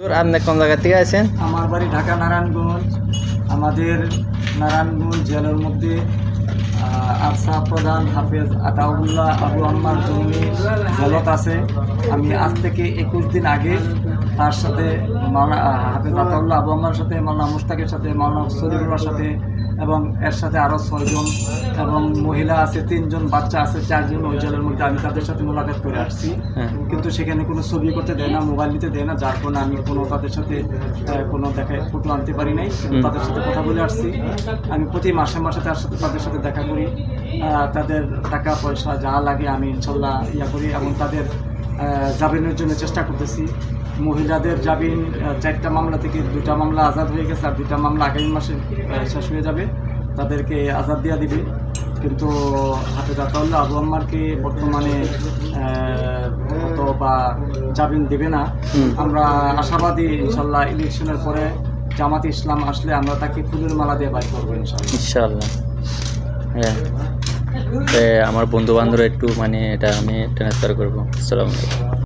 আপনি কোন জায়গা থেকে আছেন আমার বাড়ি ঢাকা নারায়ণগঞ্জ। আমাদের নারায়ণগঞ্জ জেলার মধ্যে আরসা প্রধান হাফেজ আতাউল্লাহ আবু আম্মার জমি জলত আছে। আমি আজ থেকে একুশ দিন আগে তার সাথে মাওলানা আহ, হাফেজ আতাউল্লাহ আবু আম্মার সাথে মাওলানা মুস্তাকের সাথে মাওলানা সলিমুল্লার সাথে এবং এর সাথে আরও ছয়জন এবং মহিলা আছে তিনজন বাচ্চা আছে চারজন ওই জেলার মধ্যে আমি তাদের সাথে মোলাকাত করে আসছি। হ্যাঁ। কিন্তু সেখানে কোনো ছবি করতে দেয় না মোবাইল নিতে দেয় না যার কারণে আমি কোনো তাদের সাথে কোনো দেখায় ফটো আনতে পারি নাই তাদের সাথে কথা বলে আসছি। আমি প্রতি মাসে মাসে তার সাথে তাদের সাথে দেখা করি। তাদের টাকা পয়সা যা লাগে আমি ইনশাল্লাহ ইয়া করি এবং তাদের জামিনের জন্য চেষ্টা করতেছি। মহিলাদের জামিন চারটা মামলা থেকে দুটা মামলা আজাদ হয়ে গেছে আর দুটা মামলা আগামী মাসে শেষ হয়ে যাবে। তাদেরকে আজাদ দেওয়া দিবে। কিন্তু হাতে আতাউল্লাহ আবু আম্মারকে বর্তমানে বা জামিন দেবে না। আমরা আশাবাদী ইনশাল্লাহ ইলেকশনের পরে জামাত ইসলাম আসলে আমরা তাকে ফুলের মালা দিয়ে বাই করব ইনশাল্লাহ। ইনশাল্লাহ। হ্যাঁ। আমার বন্ধু বান্ধবরা একটু মানে এটা আমি ট্রান্সফার করব। আসসালামু আলাইকুম।